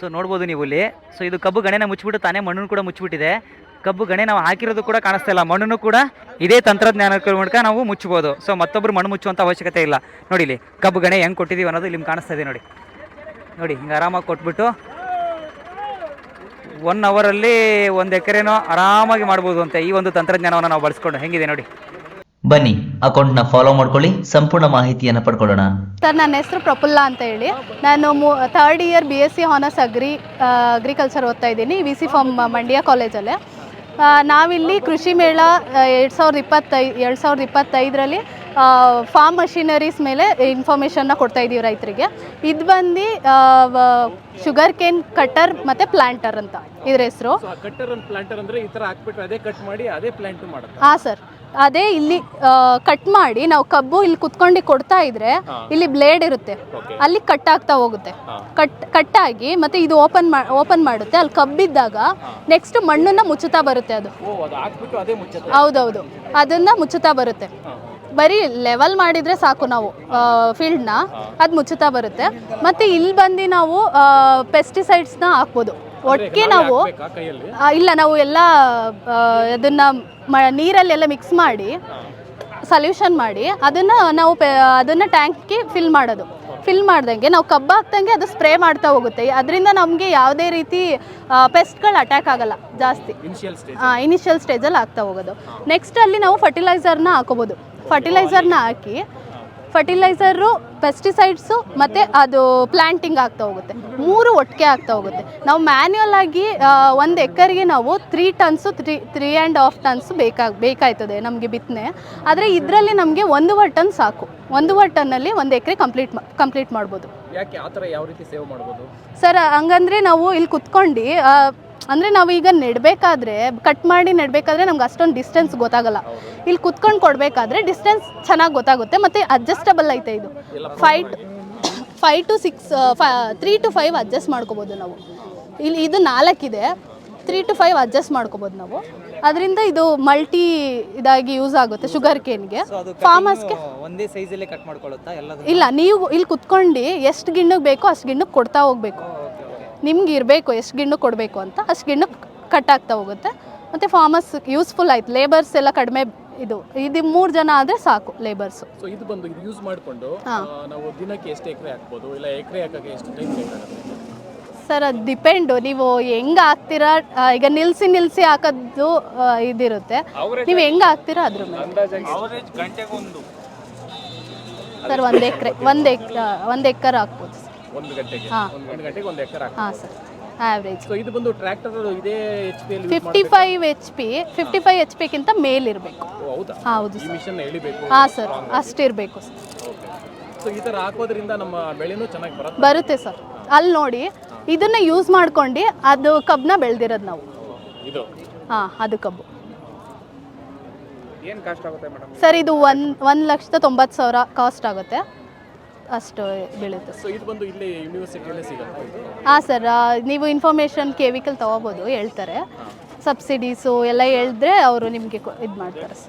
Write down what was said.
So ನೋಡ್ಬೋದು ನೀವು ಇಲ್ಲಿ. ಸೊ ಇದು ಕಬ್ಬು ಗಣೆನ ಮುಚ್ಚಿಬಿಟ್ಟು ತಾನೇ ಮಣ್ಣನ್ನು ಕೂಡ ಮುಚ್ಚಿಬಿಟ್ಟಿದೆ. ಕಬ್ಬು ಗಣೆ ನಾವು ಹಾಕಿರೋದು ಕೂಡ ಕಾಣಿಸ್ತಾ ಇಲ್ಲ. ಮಣ್ಣನ್ನು ಕೂಡ ಇದೇ ತಂತ್ರಜ್ಞಾನ ಮೂಲಕ ನಾವು ಮುಚ್ಚಬಹುದು. ಸೊ ಮತ್ತೊಬ್ಬರು ಮಣ್ಣು ಮುಚ್ಚುವಂಥ ಅವಶ್ಯಕತೆ ಇಲ್ಲ. ನೋಡಿ ಇಲ್ಲಿ ಕಬ್ಬು ಗಣೆ ಹೆಂಗೆ ಕೊಟ್ಟಿದ್ದೀವಿ ಅನ್ನೋದು ಇಲ್ಲಿ ನಿಮ್ಗೆ ಕಾಣಿಸ್ತಾ ಇದೆ ನೋಡಿ. ನೋಡಿ, ಹಿಂಗೆ ಆರಾಮಾಗಿ ಕೊಟ್ಬಿಟ್ಟು ಒನ್ ಅವರಲ್ಲಿ ಒಂದು ಎಕರೆನೋ ಆರಾಮಾಗಿ ಮಾಡ್ಬೋದು ಅಂತ ಈ ಒಂದು ತಂತ್ರಜ್ಞಾನವನ್ನು ನಾವು ಬಳಸ್ಕೊಂಡು ಹೆಂಗಿದೆ ನೋಡಿ. ಬನ್ನಿ ಅಕೌಂಟ್ನ ಫಾಲೋ ಮಾಡ್ಕೊಳ್ಳಿ ಸಂಪೂರ್ಣ ಮಾಹಿತಿಯನ್ನು ಪಡ್ಕೊಳ್ಳೋಣ. ಸರ್ ನನ್ನ ಹೆಸರು ಪ್ರಫುಲ್ಲ ಅಂತ ಹೇಳಿ. ನಾನು ಮೂ third year B S C honours agri agriculture ಓದ್ತಾ ಇದ್ದೀನಿ ವಿ ಸಿ ಫಾರ್ಮ್ ಮಂಡ್ಯ ಕಾಲೇಜಲ್ಲೇ ನಾವಿಲ್ಲಿ ಕೃಷಿ ಮೇಳ ಎರಡು ಸಾವಿರದ ಇಪ್ಪತ್ತೈ ಎರಡು ಸಾವಿರದ ಇಪ್ಪತ್ತೈದರಲ್ಲಿ ಫಾರ್ಮ್ ಮಷಿನರೀಸ್ ಮೇಲೆ ಇನ್ಫಾರ್ಮೇಷನ್ನ ಕೊಡ್ತಾ ಇದ್ದೀವಿ ರೈತರಿಗೆ. ಇದು ಬಂದು ಶುಗರ್ ಕೇನ್ ಕಟ್ಟರ್ ಮತ್ತು ಪ್ಲ್ಯಾಂಟರ್ ಅಂತ ಇದ್ರ ಹೆಸರು. ಸೊ ಕಟ್ಟರ್ ಪ್ಲಾಂಟರ್ ಅಂದ್ರೆ ಈ ತರ ಹಾಕ್ಬಿಟ್ರೆ ಅದೇ ಕಟ್ ಮಾಡಿ ಅದೇ ಪ್ಲಾಂಟ್ ಮಾಡುತ್ತೆ ಹಾಂ ಸರ್. ಅದೇ ಇಲ್ಲಿ ಕಟ್ ಮಾಡಿ ನಾವು ಕಬ್ಬು ಇಲ್ಲಿ ಕುತ್ಕೊಂಡು ಕೊಡ್ತಾ ಇದ್ರೆ ಇಲ್ಲಿ ಬ್ಲೇಡ್ ಇರುತ್ತೆ. ಅಲ್ಲಿ ಕಟ್ ಆಗ್ತಾ ಹೋಗುತ್ತೆ. ಕಟ್ ಕಟ್ ಆಗಿ ಮತ್ತೆ ಇದು ಓಪನ್ ಓಪನ್ ಮಾಡುತ್ತೆ. ಅಲ್ಲಿ ಕಬ್ಬಿದ್ದಾಗ ನೆಕ್ಸ್ಟ್ ಮಣ್ಣನ್ನ ಮುಚ್ಚುತ್ತಾ ಬರುತ್ತೆ ಅದು. ಹೌದೌದು. ಅದನ್ನ ಮುಚ್ಚುತ್ತಾ ಬರುತ್ತೆ. ಬರೀ ಲೆವೆಲ್ ಮಾಡಿದ್ರೆ ಸಾಕು ನಾವು ಫೀಲ್ಡ್ನ ಅದು ಮುಚ್ಚುತ್ತಾ ಬರುತ್ತೆ. ಮತ್ತೆ ಇಲ್ಲಿ ಬಂದು ನಾವು ಪೆಸ್ಟಿಸೈಡ್ಸ್ನ ಹಾಕ್ಬೋದು. ಒಟ್ಟಿಗೆ ನಾವು ಇಲ್ಲ ನಾವು ಎಲ್ಲ ಅದನ್ನು ಅದನ್ನ ಮ ನೀರಲ್ಲೆಲ್ಲ ಮಿಕ್ಸ್ ಮಾಡಿ ಸೊಲ್ಯೂಷನ್ ಮಾಡಿ ಅದನ್ನು ನಾವು ಪೆ ಅದನ್ನು ಟ್ಯಾಂಕ್ಗೆ ಫಿಲ್ ಮಾಡೋದು. ಫಿಲ್ ಮಾಡ್ದಂಗೆ ನಾವು ಕಬ್ಬು ಹಾಕ್ದಂಗೆ ಅದು ಸ್ಪ್ರೇ ಮಾಡ್ತಾ ಹೋಗುತ್ತೆ. ಅದರಿಂದ ನಮಗೆ ಯಾವುದೇ ರೀತಿ ಪೆಸ್ಟ್ಗಳು ಅಟ್ಯಾಕ್ ಆಗಲ್ಲ ಜಾಸ್ತಿ. ಇನಿಷಿಯಲ್ ಸ್ಟೇಜ್ ಇನಿಷಿಯಲ್ ಸ್ಟೇಜಲ್ಲಿ ಆಗ್ತಾ ಹೋಗೋದು. ನೆಕ್ಸ್ಟ್ ಅಲ್ಲಿ ನಾವು ಫರ್ಟಿಲೈಸರ್ನ ಹಾಕೋಬೋದು. ಫರ್ಟಿಲೈಸರ್ನ ಹಾಕಿ ಫರ್ಟಿಲೈಸರು ಪೆಸ್ಟಿಸೈಡ್ಸು ಮತ್ತು ಅದು ಪ್ಲ್ಯಾಂಟಿಂಗ್ ಆಗ್ತಾ ಹೋಗುತ್ತೆ. ಮೂರು ಒಟ್ಟಿಗೆ ಆಗ್ತಾ ಹೋಗುತ್ತೆ. ನಾವು ಮ್ಯಾನ್ಯುಯಲ್ ಆಗಿ ಒಂದು ಎಕರೆಗೆ ನಾವು three tons three three and half tons ಬೇಕಾಗ ಬೇಕಾಯ್ತದೆ ನಮಗೆ ಬಿತ್ತನೆ. ಆದರೆ ಇದರಲ್ಲಿ ನಮಗೆ ಒಂದೂವರೆ ಟನ್ ಸಾಕು. ಒಂದೂವರೆ ಟನ್ನಲ್ಲಿ ಒಂದು ಎಕರೆ ಕಂಪ್ಲೀಟ್ ಕಂಪ್ಲೀಟ್ ಮಾಡ್ಬೋದು. ಯಾಕೆ ಯಾವ ರೀತಿ ಸೇವ್ ಮಾಡ್ಬೋದು? ಸರ್ ಹಂಗಂದ್ರೆ ನಾವು ಇಲ್ಲಿ ಕುತ್ಕೊಂಡು ಅಂದರೆ ನಾವು ಈಗ ನೆಡಬೇಕಾದ್ರೆ ಕಟ್ ಮಾಡಿ ನೆಡಬೇಕಾದ್ರೆ ನಮ್ಗೆ ಅಷ್ಟೊಂದು ಡಿಸ್ಟೆನ್ಸ್ ಗೊತ್ತಾಗಲ್ಲ. ಇಲ್ಲಿ ಕುತ್ಕೊಂಡು ಕೊಡಬೇಕಾದ್ರೆ ಡಿಸ್ಟೆನ್ಸ್ ಚೆನ್ನಾಗಿ ಗೊತ್ತಾಗುತ್ತೆ ಮತ್ತು ಅಡ್ಜಸ್ಟಬಲ್ ಐತೆ ಇದು. Five five to six three to five adjust ಮಾಡ್ಕೋಬೋದು ನಾವು. ಇಲ್ಲಿ ಇದು ನಾಲ್ಕಿದೆ ತ್ರೀ ಟು ಫೈವ್ ಅಡ್ಜಸ್ಟ್ ಮಾಡ್ಕೋಬೋದು ನಾವು. ಅದರಿಂದ ಇದು ಮಲ್ಟಿ ಇದಾಗಿ ಯೂಸ್ ಆಗುತ್ತೆ ಶುಗರ್ ಕೇನ್ಗೆ ಫಾರ್ಮರ್ಸ್ಗೆ ಒಂದೇ ಸೈಜಲ್ಲೇ ಕಟ್ ಮಾಡ್ಕೊಳ್ಳುತ್ತಾ? ಇಲ್ಲ ನೀವು ಇಲ್ಲಿ ಕುತ್ಕೊಂಡು ಎಷ್ಟು ಗಿಣ್ಣಕ್ಕೆ ಬೇಕೋ ಅಷ್ಟು ಗಿಣ್ಣಕ್ಕೆ ಕೊಡ್ತಾ ಹೋಗಬೇಕು. ನಿಮ್ಗೆ ಇರಬೇಕು ಎಷ್ಟು ಗಿಣ್ಣು ಕೊಡಬೇಕು ಅಂತ ಅಷ್ಟು ಗಿಣ್ಣು ಕಟ್ ಆಗ್ತಾ ಹೋಗುತ್ತೆ. ಮತ್ತು ಫಾರ್ಮರ್ಸ್ ಯೂಸ್ಫುಲ್ ಆಯ್ತು. ಲೇಬರ್ಸ್ ಎಲ್ಲ ಕಡಿಮೆ ಇದು ಇದು ಮೂರು ಜನ ಆದರೆ ಸಾಕು ಲೇಬರ್ಸು ಸೊ ಇದು ಬಂದು ಇದು ಯೂಸ್ ಮಾಡಿಕೊಂಡು ನಾವು ದಿನಕ್ಕೆ ಎಷ್ಟು ಎಕರೆ ಹಾಕ್ಬೋದು? ಇಲ್ಲ ಎಕರೆ ಹಾಕಕ್ಕೆ ಎಷ್ಟು ಟೈಮ್ ಬೇಕಾಗುತ್ತೆ ಸರ್ ಅದು ಡಿಪೆಂಡು ನೀವು ಹೆಂಗೆ ಹಾಕ್ತೀರಾ? ಈಗ ನಿಲ್ಲಿಸಿ ನಿಲ್ಲಿಸಿ ಹಾಕೋದು ಇದಿರುತ್ತೆ. ನೀವು ಹೆಂಗೆ ಹಾಕ್ತೀರಾ ಅದ್ರ ಮೇಲೆ? ಸರ್ ಒಂದು ಎಕರೆ ಒಂದು ಎಕ್ ಒಂದು ಎಕರ್ ಹಾಕ್ಬೋದು. ಒಂದು ಗಂಟೆಗೆ. ಒಂದು ಒಂದು ಗಂಟೆಗೆ ಒಂದು ಎಕರೆ ಹಾಂ ಸರ್. ಆ್ಯಾವ್ರೇಜ್ ಸೊ ಇದು ಬಂದು ಟ್ರ್ಯಾಕ್ಟರ್ ಇದೇ H P fifty five H P fifty five H ಪಿಗಿಂತ ಮೇಲಿರಬೇಕು. ಹೌದಾ? ಹೌದು ಈ ಮಿಷನ್ ಎಳಿಬೇಕು ಹಾಂ ಸರ್. ಅಷ್ಟಿರಬೇಕು ಸರ್. ಸೊ ಈ ಥರ ಹಾಕೋದ್ರಿಂದ ನಮ್ಮ ಬೆಳೆನೂ ಚೆನ್ನಾಗಿ ಬರುತ್ತೆ? ಬರುತ್ತೆ ಸರ್. ಅಲ್ಲಿ ನೋಡಿ ಇದನ್ನ ಯೂಸ್ ಮಾಡ್ಕೊಂಡು ಅದು ಕಬ್ಬನ್ನ ಬೆಳೆದಿರೋದು ನಾವು. ಇದು? ಹಾಂ ಅದು ಕಬ್ಬು. ಏನು ಕಾಸ್ಟ್ ಆಗುತ್ತೆ ಮೇಡಮ್ ಸರ್ ಇದು ಒನ್ ಒಂದು ಲಕ್ಷದ ತೊಂಬತ್ತು ಸಾವಿರ ಕಾಸ್ಟ್ ಆಗುತ್ತೆ. ಅಷ್ಟು ಬೀಳುತ್ತೆ. ಸೊ ಇದು ಬಂದು ಇಲ್ಲಿ ಯೂನಿವರ್ಸಿಟಿಯಲ್ಲೇ ಸಿಗುತ್ತೆ ಇದು? ಹಾಂ ಸರ್ ನೀವು ಇನ್ಫಾರ್ಮೇಷನ್ ಕೆವಿಕಲ್ ತೊಗೋಬೋದು ಹೇಳ್ತಾರೆ. ಸಬ್ಸಿಡೀಸು ಎಲ್ಲ ಹೇಳಿದ್ರೆ ಅವರು ನಿಮಗೆ ಇದು ಮಾಡ್ತಾರೆ ಸರ್